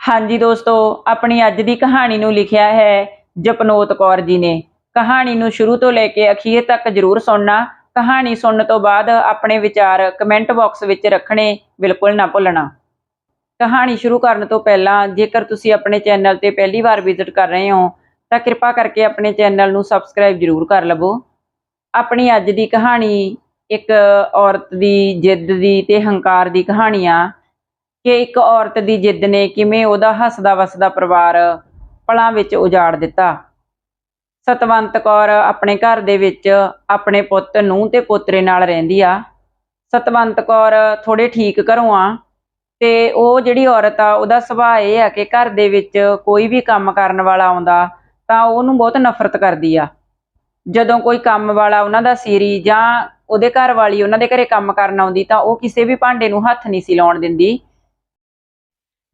ਹਾਂਜੀ ਦੋਸਤੋ, ਆਪਣੀ ਅੱਜ ਦੀ ਕਹਾਣੀ ਨੂੰ ਲਿਖਿਆ ਹੈ ਜਪਨੋਤ ਕੌਰ ਜੀ ਨੇ। ਕਹਾਣੀ ਨੂੰ ਸ਼ੁਰੂ ਤੋਂ ਲੈ ਕੇ ਅਖੀਰ ਤੱਕ ਜਰੂਰ ਸੁਣਨਾ। ਕਹਾਣੀ ਸੁਣਨ ਤੋਂ ਬਾਅਦ ਆਪਣੇ ਵਿਚਾਰ ਕਮੈਂਟ ਬਾਕਸ ਵਿੱਚ ਰੱਖਣੇ ਬਿਲਕੁਲ ਨਾ ਭੁੱਲਣਾ। ਕਹਾਣੀ ਸ਼ੁਰੂ ਕਰਨ ਤੋਂ ਪਹਿਲਾਂ, ਜੇਕਰ ਤੁਸੀਂ ਆਪਣੇ ਚੈਨਲ ਤੇ ਪਹਿਲੀ ਵਾਰ ਵਿਜ਼ਿਟ ਕਰ ਰਹੇ ਹੋ, ਤਾਂ ਕਿਰਪਾ ਕਰਕੇ ਆਪਣੇ ਚੈਨਲ ਨੂੰ ਸਬਸਕ੍ਰਾਈਬ ਜਰੂਰ ਕਰ ਲਵੋ। ਆਪਣੀ ਅੱਜ ਦੀ ਕਹਾਣੀ ਇੱਕ ਔਰਤ ਦੀ, ਜਿੱਦ ਦੀ ਤੇ ਹੰਕਾਰ ਦੀ ਕਹਾਣੀ ਆ। ਕਿ ਇੱਕ ਔਰਤ ਦੀ ਜਿੱਦ ਨੇ ਕਿਵੇਂ ਉਹਦਾ ਹੱਸਦਾ ਵਸਦਾ ਪਰਿਵਾਰ ਪਲਾਂ ਵਿੱਚ ਉਜਾੜ ਦਿੱਤਾ। ਸਤਵੰਤ ਕੌਰ ਆਪਣੇ ਘਰ ਦੇ ਵਿੱਚ ਆਪਣੇ ਪੁੱਤ ਨੂੰ ਤੇ ਪੋਤਰੇ ਨਾਲ ਰਹਿੰਦੀ ਆ। ਸਤਵੰਤ ਕੌਰ ਥੋੜੇ ਠੀਕ ਘਰੋਂ ਆ ਤੇ ਉਹ ਜਿਹੜੀ ਔਰਤ ਆ, ਉਹਦਾ ਸੁਭਾਅ ਇਹ ਆ ਕਿ ਘਰ ਦੇ ਵਿੱਚ ਕੋਈ ਵੀ ਕੰਮ ਕਰਨ ਵਾਲਾ ਆਉਂਦਾ ਤਾਂ ਉਹਨੂੰ ਬਹੁਤ ਨਫ਼ਰਤ ਕਰਦੀ ਆ। ਜਦੋਂ ਕੋਈ ਕੰਮ ਵਾਲਾ ਉਹਨਾਂ ਦਾ ਸੀਰੀ ਜਾਂ ਉਹਦੇ ਘਰ ਵਾਲੀ ਉਹਨਾਂ ਦੇ ਘਰੇ ਕੰਮ ਕਰਨ ਆਉਂਦੀ ਤਾਂ ਉਹ ਕਿਸੇ ਵੀ ਭਾਂਡੇ ਨੂੰ ਹੱਥ ਨਹੀਂ ਸੀ ਲਾਉਣ ਦਿੰਦੀ।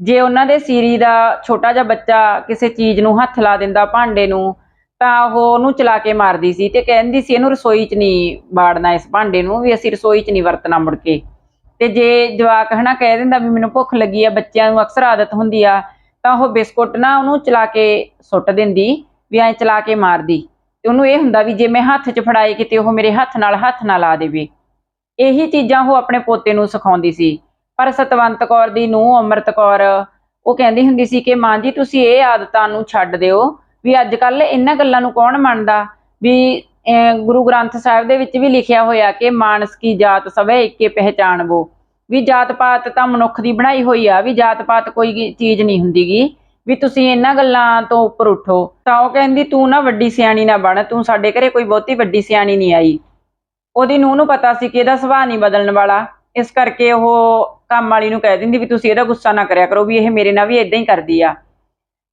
ਜੇ ਉਹਨਾਂ ਦੇ ਸੀਰੀ ਦਾ ਛੋਟਾ ਜਿਹਾ ਬੱਚਾ ਕਿਸੇ ਚੀਜ਼ ਨੂੰ ਹੱਥ ਲਾ ਦਿੰਦਾ ਭਾਂਡੇ ਨੂੰ, ਤਾਂ ਉਹ ਉਹਨੂੰ ਚਲਾ ਕੇ ਮਾਰਦੀ ਸੀ ਤੇ ਕਹਿੰਦੀ ਸੀ ਇਹਨੂੰ ਰਸੋਈ 'ਚ ਨਹੀਂ ਬਾੜਨਾ ਇਸ ਭਾਂਡੇ ਨੂੰ, ਵੀ ਅਸੀਂ ਰਸੋਈ 'ਚ ਨਹੀਂ ਵਰਤਣਾ ਮੁੜ ਕੇ। ਤੇ ਜੇ ਜਵਾਕ ਹਨਾ ਕਹਿ ਦਿੰਦਾ ਵੀ ਮੈਨੂੰ ਭੁੱਖ ਲੱਗੀ ਆ, ਬੱਚਿਆਂ ਨੂੰ ਅਕਸਰ ਆਦਤ ਹੁੰਦੀ ਆ, ਤਾਂ ਉਹ ਬਿਸਕੁਟ ਨਾ ਉਹਨੂੰ ਚਲਾ ਕੇ ਸੁੱਟ ਦਿੰਦੀ, ਵੀ ਐਂ ਚਲਾ ਕੇ ਮਾਰਦੀ। ਤੇ ਉਹਨੂੰ ਇਹ ਹੁੰਦਾ ਵੀ ਜੇ ਮੈਂ ਹੱਥ 'ਚ ਫੜਾਏ ਕਿਤੇ ਉਹ ਮੇਰੇ ਹੱਥ ਨਾਲ ਹੱਥ ਨਾ ਲਾ ਦੇਵੇ। ਇਹੀ ਚੀਜ਼ਾਂ ਉਹ ਆਪਣੇ ਪੋਤੇ ਨੂੰ ਸਿਖਾਉਂਦੀ ਸੀ। ਪਰ ਸਤਵੰਤ ਕੌਰ ਦੀ ਨੂੰਹ ਅੰਮ੍ਰਿਤ ਕੌਰ, ਉਹ ਕਹਿੰਦੀ ਹੁੰਦੀ ਸੀ ਕਿ ਮਾਂ ਜੀ, ਤੁਸੀਂ ਇਹ ਆਦਤਾਂ ਨੂੰ ਛੱਡ ਦਿਓ ਵੀ ਅੱਜ ਕੱਲ ਇਹਨਾਂ ਗੱਲਾਂ ਨੂੰ ਕੌਣ ਮੰਨਦਾ? ਵੀ ਗੁਰੂ ਗ੍ਰੰਥ ਸਾਹਿਬ ਦੇ ਵਿੱਚ ਵੀ ਲਿਖਿਆ ਹੋਇਆ ਕਿ ਮਾਨਸ ਕੀ ਜਾਤ ਸਭੇ ਇੱਕੇ ਪਹਿਚਾਨਵੋ। ਵੀ ਜਾਤ ਪਾਤ ਤਾਂ ਮਨੁੱਖ ਦੀ ਬਣਾਈ ਹੋਈ ਆ, ਵੀ ਜਾਤ ਪਾਤ ਕੋਈ ਚੀਜ਼ ਨਹੀਂ ਹੁੰਦੀਗੀ, ਵੀ ਤੁਸੀਂ ਇਹਨਾਂ ਗੱਲਾਂ ਤੋਂ ਉੱਪਰ ਉੱਠੋ। ਤਾਂ ਉਹ ਕਹਿੰਦੀ, ਤੂੰ ਨਾ ਵੱਡੀ ਸਿਆਣੀ ਨਾ ਬਣ, ਤੂੰ ਸਾਡੇ ਘਰੇ ਕੋਈ ਬਹੁਤੀ ਵੱਡੀ ਸਿਆਣੀ ਨਹੀਂ ਆਈ। ਉਹਦੀ ਨੂੰਹ ਨੂੰ ਪਤਾ ਸੀ ਕਿ ਇਹਦਾ ਸੁਭਾਅ ਨਹੀਂ ਬਦਲਣ ਵਾਲਾ। ਇਸ ਕਰਕੇ ਉਹ ਕੰਮ ਵਾਲੀ ਨੂੰ ਕਹਿ ਦਿੰਦੀ ਵੀ ਤੁਸੀਂ ਇਹਦਾ ਗੁੱਸਾ ਨਾ ਕਰਿਆ ਕਰੋ ਵੀ ਇਹ ਮੇਰੇ ਨਾਲ ਵੀ ਇਦਾਂ ਹੀ ਕਰਦੀ ਆ।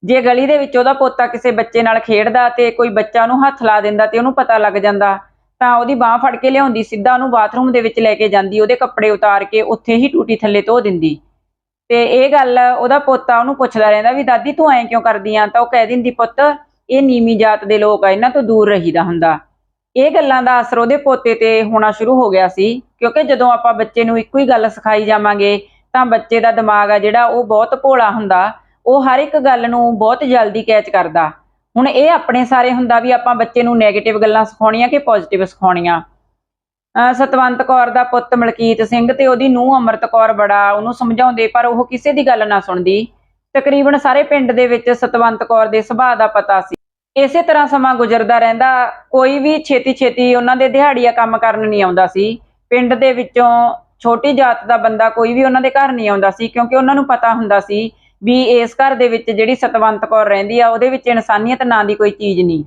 ਜੇ ਗਲੀ ਦੇ ਵਿੱਚ ਉਹਦਾ ਪੋਤਾ ਕਿਸੇ ਬੱਚੇ ਨਾਲ ਖੇਡਦਾ ਤੇ ਕੋਈ ਬੱਚਾ ਉਹਨੂੰ ਹੱਥ ਲਾ ਦਿੰਦਾ ਤੇ ਉਹਨੂੰ ਪਤਾ ਲੱਗ ਜਾਂਦਾ, ਤਾਂ ਉਹਦੀ ਬਾਹ ਫੜ ਕੇ ਲਿਆਉਂਦੀ, ਸਿੱਧਾ ਉਹਨੂੰ ਬਾਥਰੂਮ ਦੇ ਵਿੱਚ ਲੈ ਕੇ ਜਾਂਦੀ, ਉਹਦੇ ਕੱਪੜੇ ਉਤਾਰ ਕੇ ਉੱਥੇ ਹੀ ਟੂਟੀ ਥੱਲੇ ਧੋ ਦਿੰਦੀ। ਤੇ ਇਹ ਗੱਲ ਉਹਦਾ ਪੋਤਾ ਉਹਨੂੰ ਪੁੱਛਦਾ ਰਹਿੰਦਾ ਵੀ, ਦਾਦੀ ਤੂੰ ਐਂ ਕਿਉਂ ਕਰਦੀ ਆ? ਤਾਂ ਉਹ ਕਹਿ ਦਿੰਦੀ, ਪੁੱਤ, ਇਹ ਨੀਵੀਂ ਜਾਤ ਦੇ ਲੋਕ ਆ, ਇਹਨਾਂ ਤੋਂ ਦੂਰ ਰਹੀਦਾ ਹੁੰਦਾ। ਇਹ ਗੱਲਾਂ ਦਾ ਅਸਰ ਉਹਦੇ ਪੋਤੇ ਤੇ ਹੋਣਾ ਸ਼ੁਰੂ ਹੋ ਗਿਆ ਸੀ, ਕਿਉਂਕਿ ਜਦੋਂ ਆਪਾਂ ਬੱਚੇ ਨੂੰ ਇੱਕੋ ਹੀ ਗੱਲ ਸਿਖਾਈ ਜਾਵਾਂਗੇ, ਤਾਂ ਬੱਚੇ ਦਾ ਦਿਮਾਗ ਆ ਜਿਹੜਾ ਉਹ ਬਹੁਤ ਭੋਲਾ ਹੁੰਦਾ, ਉਹ ਹਰ ਇੱਕ ਗੱਲ ਨੂੰ ਬਹੁਤ ਜਲਦੀ ਕੈਚ ਕਰਦਾ। ਹੁਣ ਇਹ ਆਪਣੇ ਸਾਰੇ ਹੁੰਦਾ ਵੀ ਆਪਾਂ ਬੱਚੇ ਨੂੰ 네ਗੇਟਿਵ ਗੱਲਾਂ ਸਿਖਾਉਣੀਆਂ ਕਿ ਪੋਜ਼ਿਟਿਵ ਸਿਖਾਉਣੀਆਂ? ਅਹ ਸਤਵੰਤ ਕੌਰ ਦਾ ਪੁੱਤ ਮਲਕੀਤ ਸਿੰਘ ਤੇ ਉਹਦੀ ਨੂੰਹ ਅੰਮ੍ਰਿਤ ਕੌਰ ਬੜਾ ਉਹਨੂੰ ਸਮਝਾਉਂਦੇ, ਪਰ ਉਹ ਕਿਸੇ ਦੀ ਗੱਲ ਨਾ ਸੁਣਦੀ। ਤਕਰੀਬਨ ਸਾਰੇ ਪਿੰਡ ਦੇ ਵਿੱਚ ਸਤਵੰਤ ਕੌਰ ਦੇ ਸੁਭਾਅ ਦਾ ਪਤਾ ਸੀ। ਇਸੇ ਤਰ੍ਹਾਂ ਸਮਾਂ ਗੁਜ਼ਰਦਾ ਰਹਿੰਦਾ, ਕੋਈ ਵੀ ਛੇਤੀ ਛੇਤੀ ਉਹਨਾਂ ਦੇ ਦਿਹਾੜੀਆ ਕੰਮ ਕਰਨ ਨਹੀਂ ਆਉਂਦਾ ਸੀ। ਪਿੰਡ ਦੇ ਵਿੱਚੋਂ ਛੋਟੀ ਜਾਤ ਦਾ ਬੰਦਾ ਕੋਈ ਵੀ ਉਹਨਾਂ ਦੇ ਘਰ ਨਹੀਂ ਆਉਂਦਾ ਸੀ, ਕਿਉਂਕਿ ਉਹਨਾਂ ਨੂੰ ਪਤਾ ਹੁੰਦਾ ਸੀ ਵੀ ਇਸ ਘਰ ਦੇ ਵਿੱਚ ਜਿਹੜੀ ਸਤਵੰਤ ਕੌਰ ਰਹਿੰਦੀ ਆ, ਉਹਦੇ ਵਿੱਚ ਇਨਸਾਨੀਅਤ ਨਾਂ ਦੀ ਕੋਈ ਚੀਜ਼ ਨਹੀਂ।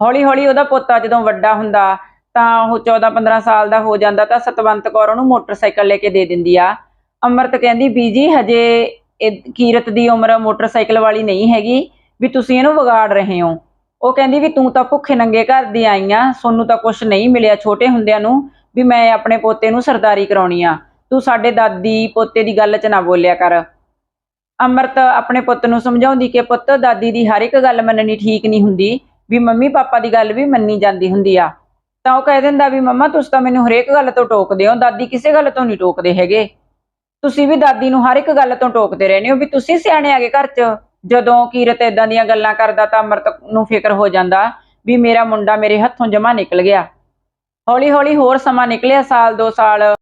ਹੌਲੀ ਹੌਲੀ ਉਹਦਾ ਪੋਤਾ ਜਦੋਂ ਵੱਡਾ ਹੁੰਦਾ, ਤਾਂ ਉਹ 14 15 ਸਾਲ ਦਾ ਹੋ ਜਾਂਦਾ, ਤਾਂ ਸਤਵੰਤ ਕੌਰ ਉਹਨੂੰ ਮੋਟਰਸਾਈਕਲ ਲੈ ਕੇ ਦੇ ਦਿੰਦੀ ਆ। ਅੰਮ੍ਰਿਤ ਕਹਿੰਦੀ ਬੀਜੀ ਹਜੇ ਕੀਰਤ ਦੀ ਉਮਰ ਮੋਟਰਸਾਈਕਲ ਵਾਲੀ ਨਹੀਂ ਹੈਗੀ, ਵੀ ਤੁਸੀਂ ਇਹਨੂੰ ਵਿਗਾੜ ਰਹੇ ਹੋ। ਉਹ ਕਹਿੰਦੀ ਵੀ ਤੂੰ ਤਾਂ ਭੁੱਖੇ ਨੰਗੇ ਘਰ ਦੀ ਆਈ ਆ, ਸੋਨੂੰ ਤਾਂ ਕੁਝ ਨਹੀਂ ਮਿਲਿਆ ਛੋਟੇ ਹੁੰਦਿਆਂ ਨੂੰ ਵੀ ਮੈਂ ਆਪਣੇ ਪੋਤੇ ਨੂੰ ਸਰਦਾਰੀ ਕਰਾਉਣੀ ਆ। ਤੂੰ ਸਾਡੇ ਦਾਦੀ ਪੋਤੇ ਦੀ ਗੱਲ 'ਚ ਨਾ ਬੋਲਿਆ ਕਰ। ਅੰਮ੍ਰਿਤ ਆਪਣੇ ਪੁੱਤ ਨੂੰ ਸਮਝਾਉਂਦੀ ਕਿ ਪੁੱਤ, ਦਾਦੀ ਦੀ ਹਰ ਇੱਕ ਗੱਲ ਮੰਨਣੀ ਠੀਕ ਨਹੀਂ ਹੁੰਦੀ, ਵੀ ਮੰਮੀ ਪਾਪਾ ਦੀ ਗੱਲ ਵੀ ਮੰਨੀ ਜਾਂਦੀ ਹੁੰਦੀ ਆ। ਤਾਂ ਉਹ ਕਹਿ ਦਿੰਦਾ ਵੀ ਮੰਮਾ, ਤੁਸੀਂ ਤਾਂ ਮੈਨੂੰ ਹਰੇਕ ਗੱਲ ਤੋਂ ਟੋਕਦੇ ਹੋ, ਦਾਦੀ ਕਿਸੇ ਗੱਲ ਤੋਂ ਨਹੀਂ ਟੋਕਦੇ ਹੈਗੇ। ਤੁਸੀਂ ਵੀ ਦਾਦੀ ਨੂੰ ਹਰ ਇੱਕ ਗੱਲ ਤੋਂ ਟੋਕਦੇ ਰਹਿੰਦੇ ਹੋ ਵੀ ਤੁਸੀਂ ਸਿਆਣੇ ਆਗੇ ਘਰ 'ਚ। ਜਦੋਂ ਕੀਰਤ ਇਦਾਂ ਦੀਆਂ ਗੱਲਾਂ ਕਰਦਾ ਤਾਂ ਅੰਮ੍ਰਿਤ ਨੂੰ ਫਿਕਰ ਹੋ ਜਾਂਦਾ ਵੀ ਮੇਰਾ ਮੁੰਡਾ ਮੇਰੇ ਹੱਥੋਂ ਜਮਾ ਨਿਕਲ ਗਿਆ। ਹੌਲੀ ਹੌਲੀ ਹੋਰ ਸਮਾਂ ਨਿਕਲਿਆ ਸਾਲ ਦੋ ਸਾਲ।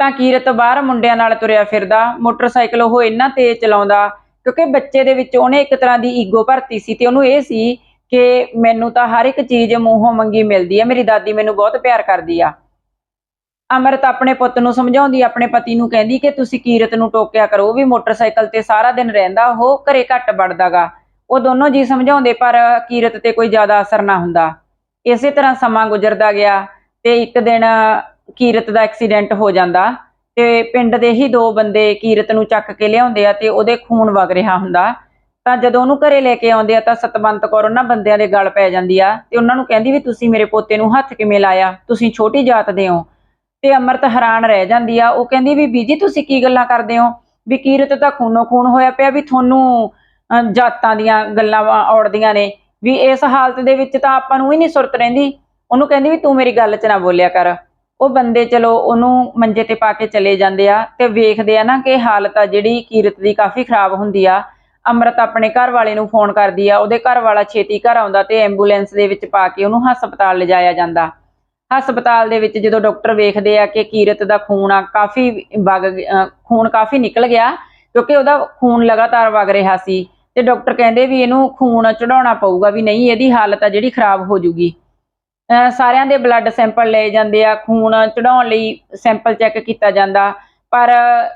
ਤਾਂ ਕੀਰਤ ਬਾਹਰ ਮੁੰਡਿਆਂ ਨਾਲ ਤੁਰਿਆ ਫਿਰਦਾ, ਮੋਟਰਸਾਈਕਲ ਉਹ ਇੰਨਾ ਤੇਜ਼ ਚਲਾਉਂਦਾ ਕਿਉਂਕਿ ਬੱਚੇ ਦੇ ਵਿੱਚ ਉਹਨੇ ਇੱਕ ਤਰ੍ਹਾਂ ਦੀ ਈਗੋ ਭਰਤੀ ਸੀ ਤੇ ਉਹਨੂੰ ਇਹ ਸੀ ਕਿ ਮੈਨੂੰ ਤਾਂ ਹਰ ਇੱਕ ਚੀਜ਼ ਮੂੰਹੋਂ ਮੰਗੀ ਮਿਲਦੀ ਹੈ ਮੇਰੀ ਦਾਦੀ ਮੈਨੂੰ ਬਹੁਤ ਪਿਆਰ ਕਰਦੀ ਆ। ਅਮਰਤ ਆਪਣੇ ਪੁੱਤ ਨੂੰ ਸਮਝਾਉਂਦੀ, ਆਪਣੇ ਪਤੀ ਨੂੰ ਕਹਿੰਦੀ ਕਿ ਤੁਸੀਂ ਕੀਰਤ ਨੂੰ ਟੋਕਿਆ ਕਰੋ ਵੀ ਮੋਟਰਸਾਈਕਲ ਤੇ ਸਾਰਾ ਦਿਨ ਰਹਿੰਦਾ, ਉਹ ਘਰੇ ਘੱਟ ਵੜਦਾਗਾ। ਉਹ ਦੋਨੋਂ ਜੀ ਸਮਝਾਉਂਦੇ, ਪਰ ਕੀਰਤ ਤੇ ਕੋਈ ਜ਼ਿਆਦਾ ਅਸਰ ਨਾ ਹੁੰਦਾ। ਇਸੇ ਤਰ੍ਹਾਂ ਸਮਾਂ ਗੁਜ਼ਰਦਾ ਗਿਆ ਤੇ ਇੱਕ ਦਿਨ ਕੀਰਤ ਦਾ ਐਕਸੀਡੈਂਟ ਹੋ ਜਾਂਦਾ ਤੇ ਪਿੰਡ ਦੇ ਹੀ ਦੋ ਬੰਦੇ ਕੀਰਤ ਨੂੰ ਚੱਕ ਕੇ ਲਿਆਉਂਦੇ ਆ ਤੇ ਉਹਦੇ ਖੂਨ ਵਗ ਰਿਹਾ ਹੁੰਦਾ। ਤਾਂ ਜਦੋਂ ਉਹਨੂੰ ਘਰੇ ਲੈ ਕੇ ਆਉਂਦੇ ਆ ਤਾਂ ਸਤਵੰਤ ਕੌਰ ਉਹਨਾਂ ਬੰਦਿਆਂ ਦੇ ਗਲ ਪੈ ਜਾਂਦੀ ਆ ਤੇ ਉਹਨਾਂ ਨੂੰ ਕਹਿੰਦੀ ਵੀ ਤੁਸੀਂ ਮੇਰੇ ਪੋਤੇ ਨੂੰ ਹੱਥ ਕਿਵੇਂ ਲਾਇਆ? ਤੁਸੀਂ ਛੋਟੀ ਜਾਤ ਦੇ ਹੋ। ਤੇ ਅਮਰਤ ਹੈਰਾਨ ਰਹਿ ਜਾਂਦੀ ਆ। ਉਹ ਕਹਿੰਦੀ ਵੀ ਬੀਜੀ, ਤੁਸੀਂ ਕੀ ਗੱਲਾਂ ਕਰਦੇ ਹੋ? ਵੀ ਕੀਰਤ ਤਾਂ ਖੂਨੋ ਖੂਨ ਹੋਇਆ ਪਿਆ ਵੀ ਤੁਹਾਨੂੰ ਜਾਤਾਂ ਦੀਆਂ ਗੱਲਾਂ ਵਾ- ਔੜਦੀਆਂ ਨੇ। ਵੀ ਇਸ ਹਾਲਤ ਦੇ ਵਿੱਚ ਤਾਂ ਆਪਾਂ ਨੂੰ ਹੀ ਨਹੀਂ ਸੁਰਤ ਰਹਿੰਦੀ। ਉਹਨੂੰ ਕਹਿੰਦੀ ਵੀ ਤੂੰ ਮੇਰੀ ਗੱਲ 'ਚ ਨਾ ਬੋਲਿਆ ਕਰ। ਉਹ ਬੰਦੇ ਚਲੋ, ਉਹਨੂੰ ਮੰਜੇ ਤੇ ਪਾ ਕੇ ਚਲੇ ਜਾਂਦੇ ਆ ਤੇ ਵੇਖਦੇ ਆ ਨਾ ਕਿ ਹਾਲਤ ਆ ਜਿਹੜੀ ਕੀਰਤ ਦੀ ਕਾਫੀ ਖਰਾਬ ਹੁੰਦੀ ਆ। ਅੰਮ੍ਰਿਤ ਆਪਣੇ ਘਰ ਵਾਲੇ ਨੂੰ ਫੋਨ ਕਰਦੀ ਆ। ਉਹਦੇ ਘਰ ਵਾਲਾ ਛੇਤੀ ਘਰ ਆਉਂਦਾ ਤੇ ਐਂਬੂਲੈਂਸ ਦੇ ਵਿੱਚ ਪਾ ਕੇ ਉਹਨੂੰ ਹਸਪਤਾਲ ਲਿਜਾਇਆ ਜਾਂਦਾ। ਹਸਪਤਾਲ ਦੇ ਵਿੱਚ ਜਦੋਂ ਡਾਕਟਰ ਵੇਖਦੇ ਆ ਕਿ ਕੀਰਤ ਦਾ ਖੂਨ ਆ, ਕਾਫੀ ਵਗ ਖੂਨ ਕਾਫੀ ਨਿਕਲ ਗਿਆ, ਕਿਉਂਕਿ ਉਹਦਾ ਖੂਨ ਲਗਾਤਾਰ ਵਗ ਰਿਹਾ ਸੀ ਤੇ ਡਾਕਟਰ ਕਹਿੰਦੇ ਵੀ ਇਹਨੂੰ ਖੂਨ ਚੜਾਉਣਾ ਪਊਗਾ ਵੀ ਨਹੀਂ, ਇਹਦੀ ਹਾਲਤ ਆ ਜਿਹੜੀ ਖਰਾਬ ਹੋ ਜੂਗੀ। ਸਾਰਿਆਂ ਦੇ ਬਲੱਡ ਸੈਂਪਲ ਲਏ ਜਾਂਦੇ ਆ, ਖੂਨ ਚੜਾਉਣ ਲਈ ਸੈਂਪਲ ਚੈੱਕ ਕੀਤਾ ਜਾਂਦਾ, ਪਰ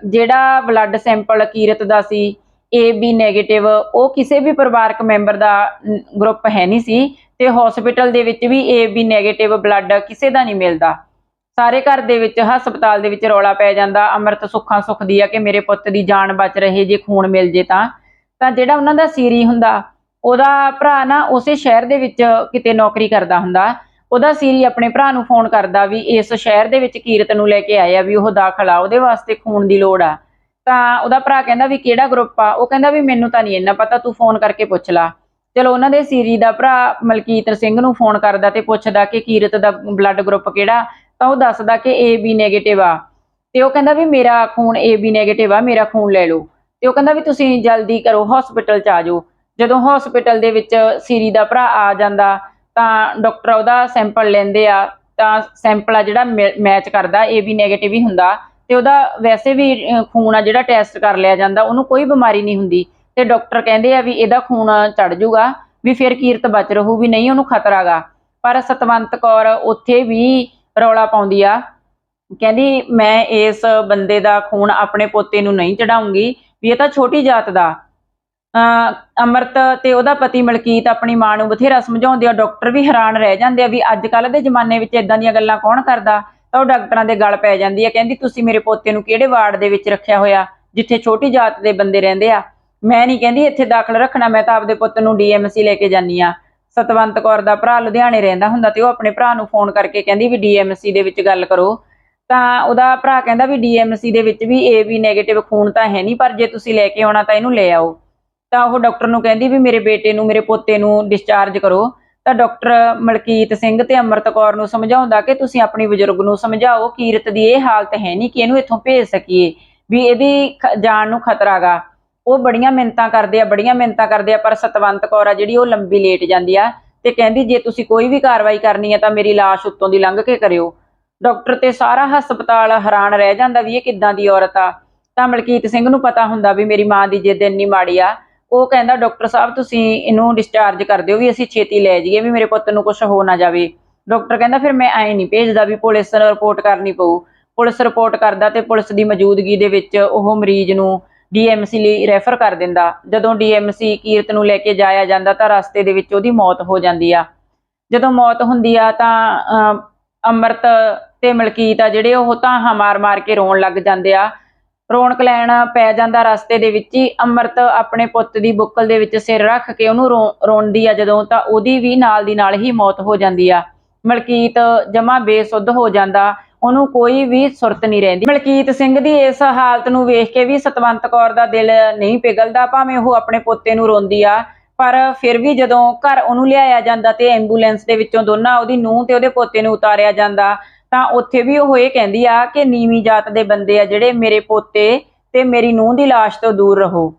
ਜਿਹੜਾ ਬਲੱਡ ਸੈਂਪਲ ਕੀਰਤ ਦਾ ਸੀ AB ਨੈਗੇਟਿਵ ਉਹ ਕਿਸੇ ਵੀ ਪਰਿਵਾਰਕ ਮੈਂਬਰ ਦਾ ਗਰੁੱਪ ਹੈ ਨਹੀਂ ਸੀ ਤੇ ਹਸਪੀਟਲ ਦੇ ਵਿੱਚ ਵੀ AB ਨੈਗੇਟਿਵ ਬਲੱਡ ਕਿਸੇ ਦਾ ਨਹੀਂ ਮਿਲਦਾ। ਸਾਰੇ ਘਰ ਦੇ ਵਿੱਚ, ਹਸਪਤਾਲ ਦੇ ਵਿੱਚ ਰੌਲਾ ਪੈ ਜਾਂਦਾ, ਅੰਮ੍ਰਿਤ ਸੁੱਖਾਂ ਸੁੱਖਦੀ ਆ ਕਿ ਮੇਰੇ ਪੁੱਤ ਦੀ ਜਾਨ ਬਚ ਰਹੇ, ਜੇ ਖੂਨ ਮਿਲ ਜੇ ਤਾਂ। ਤਾਂ ਜਿਹੜਾ ਉਹਨਾਂ ਦਾ ਸੀਰੀ ਹੁੰਦਾ, ਉਹਦਾ ਭਰਾ ਨਾ ਉਸੇ ਸ਼ਹਿਰ ਦੇ ਵਿੱਚ ਕਿਤੇ ਨੌਕਰੀ ਕਰਦਾ ਹੁੰਦਾ। ਉਹਦਾ ਸੀਰੀ ਆਪਣੇ ਭਰਾ ਨੂੰ ਫੋਨ ਕਰਦਾ ਵੀ ਇਸ ਸ਼ਹਿਰ ਦੇ ਵਿੱਚ ਕੀਰਤ ਨੂੰ ਲੈ ਕੇ ਆਇਆ ਵੀ ਉਹ ਦਾਖਲ ਆ, ਉਹਦੇ ਵਾਸਤੇ ਖੂਨ ਦੀ ਲੋੜ ਆ। ਤਾਂ ਉਹਦਾ ਭਰਾ ਕਹਿੰਦਾ ਵੀ ਕਿਹੜਾ ਗਰੁੱਪ ਆ? ਉਹ ਕਹਿੰਦਾ ਵੀ ਮੈਨੂੰ ਤਾਂ ਨਹੀਂ ਇੰਨਾ ਪਤਾ, ਤੂੰ ਫੋਨ ਕਰਕੇ ਪੁੱਛ ਲਾ। ਚਲੋ, ਉਹਨਾਂ ਦੇ ਸੀਰੀ ਦਾ ਭਰਾ ਮਲਕੀਤ ਸਿੰਘ ਨੂੰ ਫੋਨ ਕਰਦਾ ਤੇ ਪੁੱਛਦਾ ਕਿ ਕੀਰਤ ਦਾ ਬਲੱਡ ਗਰੁੱਪ ਕਿਹੜਾ? ਤਾਂ ਉਹ ਦੱਸਦਾ ਕਿ AB ਨੈਗੇਟਿਵ ਆ। ਤੇ ਉਹ ਕਹਿੰਦਾ ਵੀ ਮੇਰਾ ਖੂਨ AB ਨੈਗੇਟਿਵ ਆ, ਮੇਰਾ ਖੂਨ ਲੈ ਲਓ। ਤੇ ਉਹ ਕਹਿੰਦਾ ਵੀ ਤੁਸੀਂ ਜਲਦੀ ਕਰੋ ਹਸਪੀਟਲ ਚ ਆ ਜਾਓ। ਜਦੋਂ ਹਸਪੀਟਲ ਦੇ ਵਿੱਚ ਸੀਰੀ ਦਾ ਭਰਾ ਆ ਜਾਂਦਾ, ਤਾਂ ਡਾਕਟਰ ਉਹਦਾ ਸੈਂਪਲ ਲੈਂਦੇ ਆ। ਤਾਂ ਸੈਂਪਲ ਆ ਜਿਹੜਾ ਮੈਚ ਕਰਦਾ AB ਨੈਗੇਟਿਵ ਹੀ ਹੁੰਦਾ। ਤੇ ਉਹਦਾ ਵੈਸੇ ਵੀ ਖੂਨ ਆ ਜਿਹੜਾ ਟੈਸਟ ਕਰ ਲਿਆ ਜਾਂਦਾ, ਉਹਨੂੰ ਕੋਈ ਬਿਮਾਰੀ ਨਹੀਂ ਹੁੰਦੀ। ਤੇ ਡਾਕਟਰ ਕਹਿੰਦੇ ਆ ਵੀ ਇਹਦਾ ਖੂਨ ਚੜ ਜਾਊਗਾ ਵੀ ਫਿਰ ਕੀਰਤ ਬਚ ਰਹੂ, ਵੀ ਨਹੀਂ ਉਹਨੂੰ ਖਤਰਾ ਗਾ। ਪਰ ਸਤਵੰਤ ਕੌਰ ਉੱਥੇ ਵੀ ਰੌਲਾ ਪਾਉਂਦੀ ਆ। ਕਹਿੰਦੀ, ਮੈਂ ਇਸ ਬੰਦੇ ਦਾ ਖੂਨ ਆਪਣੇ ਪੋਤੇ ਨੂੰ ਨਹੀਂ ਚੜਾਉਂਗੀ ਵੀ ਇਹ ਤਾਂ ਛੋਟੀ ਜਾਤ ਦਾ। ਅਹ, ਅਮਰਤ ਤੇ ਉਹਦਾ ਪਤੀ ਮਲਕੀਤ ਆਪਣੀ ਮਾਂ ਨੂੰ ਬਥੇਰਾ ਸਮਝਾਉਂਦੇ ਆ। ਡਾਕਟਰ ਵੀ ਹੈਰਾਨ ਰਹਿ ਜਾਂਦੇ ਆ ਵੀ ਅੱਜ ਕੱਲ ਦੇ ਜ਼ਮਾਨੇ ਵਿੱਚ ਇਦਾਂ ਦੀਆਂ ਗੱਲਾਂ ਕੌਣ ਕਰਦਾ? ਤਾਂ ਉਹ ਡਾਕਟਰਾਂ ਦੇ ਗਲ ਪੈ ਜਾਂਦੀ ਆ, ਕਹਿੰਦੀ ਤੁਸੀਂ ਮੇਰੇ ਪੋਤੇ ਨੂੰ ਕਿਹੜੇ ਵਾਰਡ ਦੇ ਵਿੱਚ ਰੱਖਿਆ ਹੋਇਆ? ਜਿੱਥੇ ਛੋਟੀ ਜਾਤ ਦੇ ਬੰਦੇ ਰਹਿੰਦੇ ਆ। ਮੈਂ ਨਹੀਂ ਕਹਿੰਦੀ ਇੱਥੇ ਦਾਖਲ ਰੱਖਣਾ, ਮੈਂ ਤਾਂ ਆਪਦੇ ਪੁੱਤ ਨੂੰ ਡੀਐਮਸੀ ਲੈ ਕੇ ਜਾਨੀ ਆ। ਸਤਵੰਤ ਕੌਰ ਦਾ ਭਰਾ ਲੁਧਿਆਣੇ ਰਹਿੰਦਾ ਹੁੰਦਾ ਤੇ ਉਹ ਆਪਣੇ ਭਰਾ ਨੂੰ ਫੋਨ ਕਰਕੇ ਕਹਿੰਦੀ ਵੀ ਡੀਐਮਸੀ ਦੇ ਵਿੱਚ ਗੱਲ ਕਰੋ। ਤਾਂ ਉਹਦਾ ਭਰਾ ਕਹਿੰਦਾ ਵੀ ਡੀਐਮਸੀ ਦੇ ਵਿੱਚ ਵੀ ਏਬੀ ਨੈਗੇਟਿਵ ਖੂਨ ਤਾਂ ਹੈ ਨਹੀਂ, ਪਰ ਜੇ ਤੁਸੀਂ ਲੈ ਕੇ ਆਉਣਾ ਤਾਂ ਇਹਨੂੰ ਲੈ ਆਓ। ਤਾਂ ਉਹ ਡਾਕਟਰ ਨੂੰ ਕਹਿੰਦੀ ਵੀ ਮੇਰੇ ਬੇਟੇ ਨੂੰ, ਮੇਰੇ ਪੋਤੇ ਨੂੰ ਡਿਸਚਾਰਜ ਕਰੋ। ਤਾਂ ਡਾਕਟਰ ਮਲਕੀਤ ਸਿੰਘ ਤੇ ਅਮਰਤ ਕੌਰ ਨੂੰ ਸਮਝਾਉਂਦਾ ਕਿ ਤੁਸੀਂ ਆਪਣੀ ਬਜ਼ੁਰਗ ਨੂੰ ਸਮਝਾਓ, ਕੀਰਤ ਦੀ ਇਹ ਹਾਲਤ ਹੈ ਨਹੀਂ ਕਿ ਇਹਨੂੰ ਇੱਥੋਂ ਭੇਜ ਸਕੀਏ, ਵੀ ਇਹਦੀ ਖ- ਜਾਨ ਨੂੰ ਖਤਰਾ ਗਾ। ਉਹ ਬੜੀਆਂ ਮਿੰਨਤਾਂ ਕਰਦੇ ਆ, ਬੜੀਆਂ ਮਿੰਨਤਾਂ ਕਰਦੇ ਆ, ਪਰ ਸਤਵੰਤ ਕੌਰ ਆ ਜਿਹੜੀ ਉਹ ਲੰਬੀ ਲੇਟ ਜਾਂਦੀ ਆ ਤੇ ਕਹਿੰਦੀ, ਜੇ ਤੁਸੀਂ ਕੋਈ ਵੀ ਕਾਰਵਾਈ ਕਰਨੀ ਹੈ ਤਾਂ ਮੇਰੀ ਲਾਸ਼ ਉੱਤੋਂ ਦੀ ਲੰਘ ਕੇ ਕਰਿਓ। ਡਾਕਟਰ ਤੇ ਸਾਰਾ ਹਸਪਤਾਲ ਹੈਰਾਨ ਰਹਿ ਜਾਂਦਾ ਵੀ ਇਹ ਕਿੱਦਾਂ ਦੀ ਔਰਤ ਆ। ਤਾਂ ਮਲਕੀਤ ਸਿੰਘ ਨੂੰ ਪਤਾ ਹੁੰਦਾ ਵੀ ਮੇਰੀ ਮਾਂ ਦੀ ਜਿੱਦ ਇੰਨੀ ਮਾੜੀ ਆ ਉਹ ਕਹਿੰਦਾ ਡਾਕਟਰ ਸਾਹਿਬ ਤੁਸੀਂ ਇਹਨੂੰ ਡਿਸਚਾਰਜ ਕਰ ਦਿਓ ਵੀ ਅਸੀਂ ਛੇਤੀ ਲੈ ਜਾਈਏ ਵੀ ਮੇਰੇ ਪੁੱਤ ਨੂੰ ਕੁਝ ਹੋ ਨਾ ਜਾਵੇ। ਡਾਕਟਰ ਕਹਿੰਦਾ ਫਿਰ ਮੈਂ ਐਂ ਨਹੀਂ ਭੇਜਦਾ ਵੀ ਪੁਲਿਸ ਨੂੰ ਰਿਪੋਰਟ ਕਰਨੀ ਪਊ। ਪੁਲਿਸ ਰਿਪੋਰਟ ਕਰਦਾ ਤੇ ਪੁਲਿਸ ਦੀ ਮੌਜੂਦਗੀ ਦੇ ਵਿੱਚ ਉਹ ਮਰੀਜ਼ ਨੂੰ ਡੀਐਮਸੀ ਲਈ ਰੈਫਰ ਕਰ ਦਿੰਦਾ। ਜਦੋਂ ਡੀਐਮਸੀ ਕੀਰਤ ਨੂੰ ਲੈ ਕੇ ਜਾਇਆ ਜਾਂਦਾ ਤਾਂ ਰਸਤੇ ਦੇ ਵਿੱਚ ਉਹਦੀ ਮੌਤ ਹੋ ਜਾਂਦੀ ਆ। ਜਦੋਂ ਮੌਤ ਹੁੰਦੀ ਆ ਤਾਂ ਅਮ, ਅੰਮ੍ਰਿਤ ਤੇ ਮਲਕੀਤ ਆ ਜਿਹੜੇ ਉਹ ਤਾਂ ਮਾਰ ਮਾਰ ਕੇ ਰੋਣ ਲੱਗ ਜਾਂਦੇ ਆ। ਰੌਣਕ ਲੈਣ ਪੈ ਜਾਂਦਾ ਰਸਤੇ ਦੇ ਵਿੱਚ ਹੀ, ਅੰਮ੍ਰਿਤ ਆਪਣੇ ਪੁੱਤ ਦੀ ਬੁੱਕਲ ਦੇ ਵਿੱਚ ਸਿਰ ਰੱਖ ਕੇ ਉਹਨੂੰ ਰੋ- ਰੋਂਦੀ ਆ ਜਦੋਂ, ਤਾਂ ਉਹਦੀ ਵੀ ਨਾਲ ਦੀ ਨਾਲ ਹੀ ਮੌਤ ਹੋ ਜਾਂਦੀ ਆ। ਮਲਕੀਤ ਜਮਾ ਬੇਸੁੱਧ ਹੋ ਜਾਂਦਾ, ਉਹਨੂੰ ਕੋਈ ਵੀ ਸੁਰਤ ਨਹੀਂ ਰਹਿੰਦੀ। ਮਲਕੀਤ ਸਿੰਘ ਦੀ ਇਸ ਹਾਲਤ ਨੂੰ ਵੇਖ ਕੇ ਵੀ ਸਤਵੰਤ ਕੌਰ ਦਾ ਦਿਲ ਨਹੀਂ ਪਿਘਲਦਾ, ਭਾਵੇਂ ਉਹ ਆਪਣੇ ਪੋਤੇ ਨੂੰ ਰੋਂਦੀ ਆ, ਪਰ ਫਿਰ ਵੀ ਜਦੋਂ ਘਰ ਉਹਨੂੰ ਲਿਆਇਆ ਜਾਂਦਾ ਤੇ ਐਂਬੂਲੈਂਸ ਦੇ ਵਿੱਚੋਂ ਦੋਨਾਂ ਉਹਦੀ ਨੂੰਹ ਤੇ ਉਹਦੇ ਪੋਤੇ ਨੂੰ ਉਤਾਰਿਆ ਜਾਂਦਾ ਤਾਂ ਉੱਥੇ ਵੀ ਉਹ ਇਹ ਕਹਿੰਦੀ ਆ ਕਿ ਨੀਵੀਂ ਜਾਤ ਦੇ ਬੰਦੇ ਆ ਜਿਹੜੇ ਮੇਰੇ ਪੋਤੇ ਤੇ ਮੇਰੀ ਨੂੰਹ ਦੀ ਲਾਸ਼ ਤੋਂ ਦੂਰ ਰਹੋ।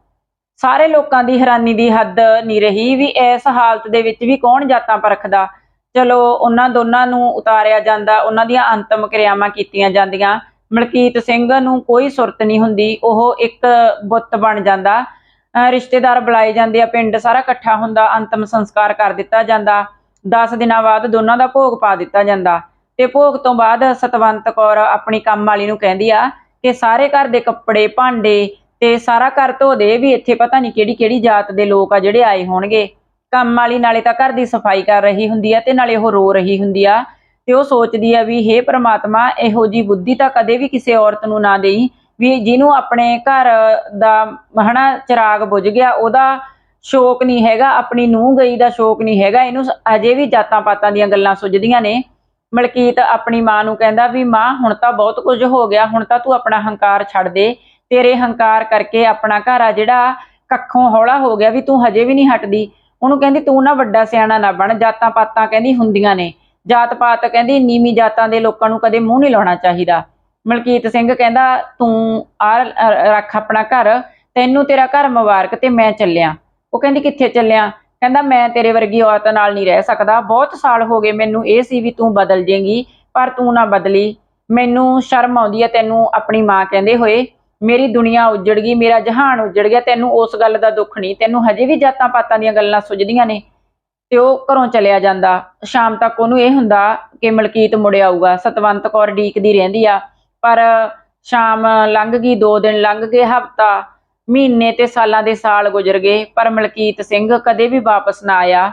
ਸਾਰੇ ਲੋਕਾਂ ਦੀ ਹੈਰਾਨੀ ਦੀ ਹੱਦ ਨਹੀਂ ਰਹੀ ਵੀ ਇਸ ਹਾਲਤ ਦੇ ਵਿੱਚ ਵੀ ਕੌਣ ਜਾਤਾਂ ਪਰਖਦਾ। ਚਲੋ, ਉਹਨਾਂ ਦੋਨਾਂ ਨੂੰ ਉਤਾਰਿਆ ਜਾਂਦਾ, ਉਹਨਾਂ ਦੀਆਂ ਅੰਤਮ ਕਿਰਿਆਵਾਂ ਕੀਤੀਆਂ ਜਾਂਦੀਆਂ। ਮਲਕੀਤ ਸਿੰਘ ਨੂੰ ਕੋਈ ਸੁਰਤ ਨਹੀਂ ਹੁੰਦੀ, ਉਹ ਇੱਕ ਬੁੱਤ ਬਣ ਜਾਂਦਾ। ਅਹ ਰਿਸ਼ਤੇਦਾਰ ਬੁਲਾਏ ਜਾਂਦੇ ਆ, ਪਿੰਡ ਸਾਰਾ ਇਕੱਠਾ ਹੁੰਦਾ, ਅੰਤਮ ਸੰਸਕਾਰ ਕਰ ਦਿੱਤਾ ਜਾਂਦਾ। 10 ਦਿਨਾਂ ਬਾਅਦ ਦੋਨਾਂ ਦਾ ਭੋਗ ਪਾ ਦਿੱਤਾ ਜਾਂਦਾ। ਤੇ ਭੋਗ ਤੋਂ ਬਾਅਦ ਸਤਵੰਤ ਕੌਰ ਆਪਣੀ ਕੰਮ ਵਾਲੀ ਨੂੰ ਕਹਿੰਦੀ ਆ ਕਿ ਸਾਰੇ ਘਰ ਦੇ ਕੱਪੜੇ, ਭਾਂਡੇ ਤੇ ਸਾਰਾ ਘਰ ਧੋ ਦੇ ਵੀ ਇੱਥੇ ਪਤਾ ਨਹੀਂ ਕਿਹੜੀ ਕਿਹੜੀ ਜਾਤ ਦੇ ਲੋਕ ਆ ਜਿਹੜੇ ਆਏ ਹੋਣਗੇ। ਕੰਮ ਵਾਲੀ ਨਾਲੇ ਤਾਂ ਘਰ ਦੀ ਸਫ਼ਾਈ ਕਰ ਰਹੀ ਹੁੰਦੀ ਆ ਤੇ ਨਾਲੇ ਉਹ ਰੋ ਰਹੀ ਹੁੰਦੀ ਆ ਤੇ ਉਹ ਸੋਚਦੀ ਆ ਵੀ ਹੇ ਪ੍ਰਮਾਤਮਾ, ਇਹੋ ਜੀ ਬੁੱਧੀ ਤਾਂ ਕਦੇ ਵੀ ਕਿਸੇ ਔਰਤ ਨੂੰ ਨਾ ਦੇਈ ਵੀ ਜਿਹਨੂੰ ਆਪਣੇ ਘਰ ਦਾ ਹਨਾ ਚਿਰਾਗ ਬੁਝ ਗਿਆ, ਉਹਦਾ ਸ਼ੌਕ ਨਹੀਂ ਹੈਗਾ, ਆਪਣੀ ਨੂੰਹ ਗਈ ਦਾ ਸ਼ੌਕ ਨਹੀਂ ਹੈਗਾ, ਇਹਨੂੰ ਅਜੇ ਵੀ ਜਾਤਾਂ ਪਾਤਾਂ ਦੀਆਂ ਗੱਲਾਂ ਸੁਝਦੀਆਂ ਨੇ। ਮਲਕੀਤ ਆਪਣੀ ਮਾਂ ਨੂੰ ਕਹਿੰਦਾ ਵੀ ਮਾਂ, ਹੁਣ ਤਾਂ ਬਹੁਤ ਕੁਝ ਹੋ ਗਿਆ, ਹੁਣ ਤਾਂ ਤੂੰ ਆਪਣਾ ਹੰਕਾਰ ਛੱਡ ਦੇ। ਤੇਰੇ ਹੰਕਾਰ ਕਰਕੇ ਆਪਣਾ ਘਰ ਆ ਜਿਹੜਾ ਕੱਖੋਂ ਹੌਲਾ ਹੋ ਗਿਆ ਵੀ ਤੂੰ ਹਜੇ ਵੀ ਨਹੀਂ ਹਟਦੀ। ਉਹਨੂੰ ਕਹਿੰਦੀ, ਤੂੰ ਨਾ ਵੱਡਾ ਸਿਆਣਾ ਨਾ ਬਣ, ਜਾਤਾਂ ਪਾਤਾਂ ਕਹਿੰਦੀ ਹੁੰਦੀਆਂ ਨੇ। ਜਾਤ ਪਾਤ ਕਹਿੰਦੀ, ਨੀਵੀਂ ਜਾਤਾਂ ਦੇ ਲੋਕਾਂ ਨੂੰ ਕਦੇ ਮੂੰਹ ਨਹੀਂ ਲਾਉਣਾ ਚਾਹੀਦਾ। ਮਲਕੀਤ ਸਿੰਘ ਕਹਿੰਦਾ, ਤੂੰ ਆ ਰੱਖ ਆਪਣਾ ਘਰ, ਤੈਨੂੰ ਤੇਰਾ ਘਰ ਮੁਬਾਰਕ ਤੇ ਮੈਂ ਚੱਲਿਆ। ਉਹ ਕਹਿੰਦੀ, ਕਿੱਥੇ ਚੱਲਿਆ? ਕਹਿੰਦਾ, ਮੈਂ ਤੇਰੇ ਵਰਗੀ ਔਰਤ ਨਾਲ ਨਹੀਂ ਰਹਿ ਸਕਦਾ। ਬਹੁਤ ਸਾਲ ਹੋ ਗਏ ਮੈਨੂੰ ਇਹ ਸੀ ਵੀ ਤੂੰ ਬਦਲ ਜੇਂਗੀ ਪਰ ਤੂੰ ਨਾ ਬਦਲੀ। ਮੈਨੂੰ ਸ਼ਰਮ ਆਉਂਦੀ ਹੈ ਤੈਨੂੰ ਆਪਣੀ ਮਾਂ ਕਹਿੰਦੇ ਹੋਏ। ਮੇਰੀ ਦੁਨੀਆ ਉਜੜ ਗਈ, ਮੇਰਾ ਜਹਾਨ ਉਜੜ ਗਿਆ। ਤੈਨੂੰ ਉਸ ਗੱਲ ਦਾ ਦੁੱਖ ਨਹੀਂ। ਤੈਨੂੰ ਹਜੇ ਵੀ ਜਾਤਾਂ ਪਾਤਾਂ ਦੀਆਂ ਗੱਲਾਂ ਸੁਝਦੀਆਂ ਨੇ। ਤੇ ਉਹ ਘਰੋਂ ਚਲਿਆ ਜਾਂਦਾ। ਸ਼ਾਮ ਤੱਕ ਉਹਨੂੰ ਇਹ ਹੁੰਦਾ ਕਿ ਮਲਕੀਤ ਮੁੜ ਆਊਗਾ। ਸਤਵੰਤ ਕੌਰ ਡੀਕਦੀ ਰਹਿੰਦੀ ਆ। ਪਰ ਸ਼ਾਮ ਲੰਘ ਗਈ 2 ਦਿਨ ਲੰਘ ਗਏ ਹਫਤਾ। ਮਹੀਨੇ ਤੇ ਸਾਲਾਂ ਦੇ ਸਾਲ ਗੁਜ਼ਰ ਗਏ, ਪਰ ਮਲਕੀਤ ਸਿੰਘ ਕਦੇ ਵੀ ਵਾਪਸ ਨਾ ਆਇਆ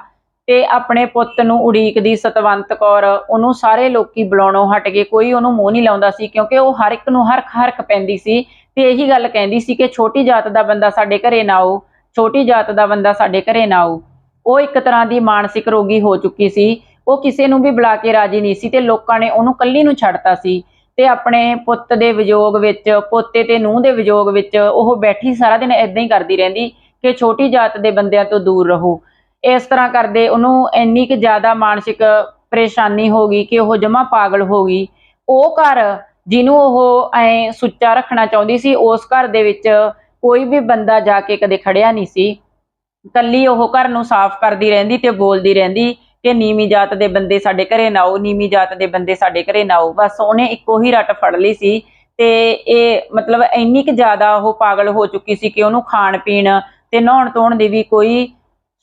ਤੇ ਆਪਣੇ ਪੁੱਤ ਨੂੰ ਉਡੀਕਦੀ ਸਤਵੰਤ ਕੌਰ ਉਹਨੂੰ ਸਾਰੇ ਲੋਕੀ ਬੁਲਾਉਣੋਂ ਹਟ ਗਏ ਕੋਈ ਉਹਨੂੰ ਮੂੰਹ ਨਹੀਂ ਲਾਉਂਦਾ ਸੀ, ਕਿਉਂਕਿ ਉਹ ਹਰ ਇੱਕ ਨੂੰ ਹਰਖ ਹਰਕ ਪੈਂਦੀ ਸੀ ਤੇ ਇਹੀ ਗੱਲ ਕਹਿੰਦੀ ਸੀ ਕਿ ਛੋਟੀ ਜਾਤ ਦਾ ਬੰਦਾ ਸਾਡੇ ਘਰੇ ਨਾ ਆਓ, ਛੋਟੀ ਜਾਤ ਦਾ ਬੰਦਾ ਸਾਡੇ ਘਰੇ ਨਾ ਆਓ। ਉਹ ਇੱਕ ਤਰ੍ਹਾਂ ਦੀ ਮਾਨਸਿਕ ਰੋਗੀ ਹੋ ਚੁੱਕੀ ਸੀ, ਉਹ ਕਿਸੇ ਨੂੰ ਵੀ ਬੁਲਾ ਕੇ ਰਾਜੀ ਨਹੀਂ ਸੀ ਤੇ ਲੋਕਾਂ ਨੇ ਉਹਨੂੰ ਕੱਲੀ ਨੂੰ ਛੱਡਤਾ ਸੀ। ਤੇ ਆਪਣੇ ਪੁੱਤ ਦੇ ਵਿਯੋਗ ਵਿੱਚ, ਪੋਤੇ ਤੇ ਨੂੰਹ ਦੇ ਵਿਯੋਗ ਵਿੱਚ ਉਹ ਬੈਠੀ ਸਾਰਾ ਦਿਨ ਇਦਾਂ ਹੀ ਕਰਦੀ ਰਹਿੰਦੀ ਕਿ ਛੋਟੀ ਜਾਤ ਦੇ ਬੰਦਿਆਂ ਤੋਂ ਦੂਰ ਰਹੋ। ਇਸ ਤਰ੍ਹਾਂ ਕਰਦੇ ਉਹਨੂੰ ਇੰਨੀ ਕਿ ਜ਼ਿਆਦਾ ਮਾਨਸਿਕ ਪਰੇਸ਼ਾਨੀ ਹੋ ਗਈ ਕਿ ਉਹ ਜਮਾ ਪਾਗਲ ਹੋ ਗਈ। ਉਹ ਘਰ ਜਿਹਨੂੰ ਉਹ ਐ ਸੁੱਚਾ ਰੱਖਣਾ ਚਾਹੁੰਦੀ ਸੀ, ਉਸ ਘਰ ਦੇ ਵਿੱਚ ਕੋਈ ਵੀ ਬੰਦਾ ਜਾ ਕੇ ਕਦੇ ਖੜਿਆ ਨਹੀਂ ਸੀ। ਕੱਲੀ ਉਹ ਘਰ ਨੂੰ ਸਾਫ਼ ਕਰਦੀ ਰਹਿੰਦੀ ਤੇ ਬੋਲਦੀ ਰਹਿੰਦੀ ਕਿ ਨੀਵੀਂ ਜਾਤ ਦੇ ਬੰਦੇ ਸਾਡੇ ਘਰੇ ਨਾ ਆਓ, ਨੀਵੀਂ ਜਾਤ ਦੇ ਬੰਦੇ ਸਾਡੇ ਘਰੇ ਨਾ ਆਓ। ਬਸ ਉਹਨੇ ਇੱਕੋ ਹੀ ਰੱਟ ਫੜ ਲਈ ਸੀ ਤੇ ਇਹ ਮਤਲਬ ਇੰਨੀ ਕਿ ਜ਼ਿਆਦਾ ਉਹ ਪਾਗਲ ਹੋ ਚੁੱਕੀ ਸੀ ਕਿ ਉਹਨੂੰ ਖਾਣ ਪੀਣ ਤੇ ਨਹਾਉਣ ਧੋਣ ਦੀ ਵੀ ਕੋਈ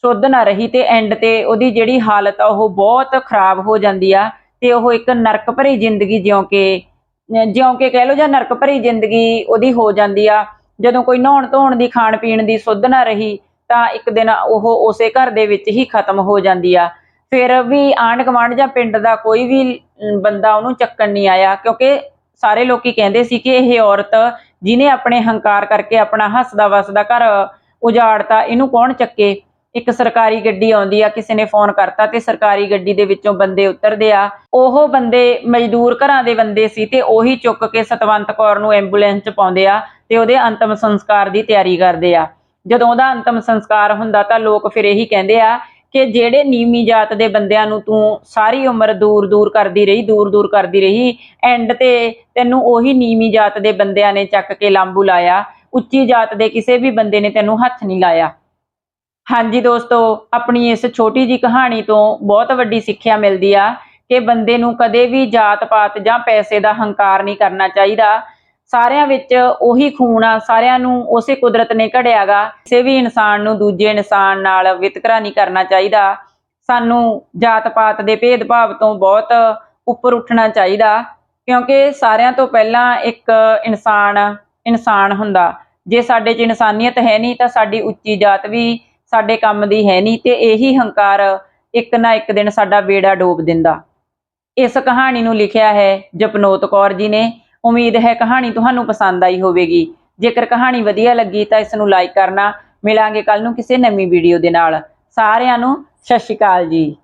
ਸੁੱਧ ਨਾ ਰਹੀ ਤੇ ਐਂਡ ਤੇ ਉਹਦੀ ਜਿਹੜੀ ਹਾਲਤ ਆ ਉਹ ਬਹੁਤ ਖਰਾਬ ਹੋ ਜਾਂਦੀ ਆ ਤੇ ਉਹ ਇੱਕ ਨਰਕ ਭਰੀ ਜ਼ਿੰਦਗੀ ਜਿਉਂ ਕੇ ਜਿਉਂ ਕੇ ਕਹਿ ਲਓ ਜਾਂ ਨਰਕ ਭਰੀ ਜ਼ਿੰਦਗੀ ਉਹਦੀ ਹੋ ਜਾਂਦੀ ਆ। ਜਦੋਂ ਕੋਈ ਨਹਾਉਣ ਧੋਣ ਦੀ, ਖਾਣ ਪੀਣ ਦੀ ਸੁੱਧ ਨਾ ਰਹੀ ਤਾਂ ਇੱਕ ਦਿਨ ਉਹ ਉਸੇ ਘਰ ਦੇ ਵਿੱਚ ਹੀ ਖਤਮ ਹੋ ਜਾਂਦੀ ਆ। ਫਿਰ ਵੀ ਆਂਢ ਗੁਆਂਢ ਜਾਂ ਪਿੰਡ ਦਾ ਕੋਈ ਵੀ ਬੰਦਾ ਉਹਨੂੰ ਚੱਕਣ ਨਹੀਂ ਆਇਆ, ਕਿਉਂਕਿ ਸਾਰੇ ਲੋਕੀ ਕਹਿੰਦੇ ਸੀ ਕਿ ਇਹ ਔਰਤ ਜਿਹਨੇ ਆਪਣੇ ਹੰਕਾਰ ਕਰਕੇ ਆਪਣਾ ਹੱਸਦਾ ਵਸਦਾ ਘਰ ਉਜਾੜਤਾ, ਇਹਨੂੰ ਕੌਣ ਚੱਕੇ? ਇੱਕ ਸਰਕਾਰੀ ਗੱਡੀ ਆਉਂਦੀ ਆ, ਕਿਸੇ ਨੇ ਫੋਨ ਕਰਤਾ ਤੇ ਸਰਕਾਰੀ ਗੱਡੀ ਦੇ ਵਿੱਚੋਂ ਬੰਦੇ ਉਤਰਦੇ ਆ। ਉਹ ਬੰਦੇ ਮਜ਼ਦੂਰ ਘਰਾਂ ਦੇ ਬੰਦੇ ਸੀ ਤੇ ਉਹੀ ਚੁੱਕ ਕੇ ਸਤਵੰਤ ਕੌਰ ਨੂੰ ਐਂਬੂਲੈਂਸ 'ਚ ਪਾਉਂਦੇ ਆ ਤੇ ਉਹਦੇ ਅੰਤਮ ਸੰਸਕਾਰ ਦੀ ਤਿਆਰੀ ਕਰਦੇ ਆ। ਜਦੋਂ ਉਹਦਾ ਅੰਤਮ ਸੰਸਕਾਰ ਹੁੰਦਾ ਤਾਂ ਲੋਕ ਫਿਰ ਇਹੀ ਕਹਿੰਦੇ ਆ ਕਿ ਜਿਹੜੇ ਨੀਵੀਂ ਜਾਤ ਦੇ ਬੰਦਿਆਂ ਨੂੰ ਤੂੰ ਸਾਰੀ ਉਮਰ ਦੂਰ ਦੂਰ ਕਰਦੀ ਰਹੀ, ਦੂਰ ਦੂਰ ਕਰਦੀ ਰਹੀ ਐਂਡ ਤੇ ਤੈਨੂੰ ਉਹੀ ਨੀਵੀਂ ਜਾਤ ਦੇ ਬੰਦਿਆਂ ਨੇ ਚੱਕ ਕੇ ਲਾਂਬੂ ਲਾਇਆ, ਉੱਚੀ ਜਾਤ ਦੇ ਕਿਸੇ ਵੀ ਬੰਦੇ ਨੇ ਤੈਨੂੰ ਹੱਥ ਨਹੀਂ ਲਾਇਆ। ਹਾਂਜੀ ਦੋਸਤੋ, ਆਪਣੀ ਇਸ ਛੋਟੀ ਜੀ ਕਹਾਣੀ ਤੋਂ ਬਹੁਤ ਵੱਡੀ ਸਿੱਖਿਆ ਮਿਲਦੀ ਆ ਕਿ ਬੰਦੇ ਨੂੰ ਕਦੇ ਵੀ ਜਾਤ ਪਾਤ ਜਾਂ ਪੈਸੇ ਦਾ ਹੰਕਾਰ ਨਹੀਂ ਕਰਨਾ ਚਾਹੀਦਾ। ਸਾਰਿਆਂ ਵਿੱਚ ਉਹੀ ਖੂਨ ਆ, ਸਾਰਿਆਂ ਨੂੰ ਉਸੇ ਕੁਦਰਤ ਨੇ ਘੜਿਆਗਾ। ਕਿਸੇ ਵੀ ਇਨਸਾਨ ਨੂੰ ਦੂਜੇ ਇਨਸਾਨ ਨਾਲ ਵਿਤਕਰਾ ਨਹੀਂ ਕਰਨਾ ਚਾਹੀਦਾ। ਸਾਨੂੰ ਜਾਤ ਪਾਤ ਦੇ ਭੇਦਭਾਵ ਤੋਂ ਬਹੁਤ ਉੱਪਰ ਉੱਠਣਾ ਚਾਹੀਦਾ, ਕਿਉਂਕਿ ਸਾਰਿਆਂ ਤੋਂ ਪਹਿਲਾਂ ਇੱਕ ਇਨਸਾਨ ਇਨਸਾਨ ਹੁੰਦਾ। ਜੇ ਸਾਡੇ 'ਚ ਇਨਸਾਨੀਅਤ ਹੈ ਨਹੀਂ, ਤਾਂ ਸਾਡੀ ਉੱਚੀ ਜਾਤ ਵੀ ਸਾਡੇ ਕੰਮ ਦੀ ਹੈ ਨਹੀਂ, ਤੇ ਇਹੀ ਹੰਕਾਰ ਇੱਕ ਨਾ ਇੱਕ ਦਿਨ ਸਾਡਾ ਬੇੜਾ ਡੋਬ ਦਿੰਦਾ। ਇਸ ਕਹਾਣੀ ਨੂੰ ਲਿਖਿਆ ਹੈ ਜਪਨੋਤ ਕੌਰ ਜੀ ਨੇ। ਉਮੀਦ ਹੈ ਕਹਾਣੀ ਤੁਹਾਨੂੰ ਪਸੰਦ ਆਈ ਹੋਵੇਗੀ। ਜੇਕਰ ਕਹਾਣੀ ਵਧੀਆ ਲੱਗੀ ਤਾਂ ਇਸ ਨੂੰ ਲਾਈਕ ਕਰਨਾ। ਮਿਲਾਂਗੇ ਕੱਲ ਨੂੰ ਕਿਸੇ ਨਵੀਂ ਵੀਡੀਓ ਦੇ ਨਾਲ। ਸਾਰਿਆਂ ਨੂੰ ਸਤਿ ਸ਼੍ਰੀ ਅਕਾਲ ਜੀ।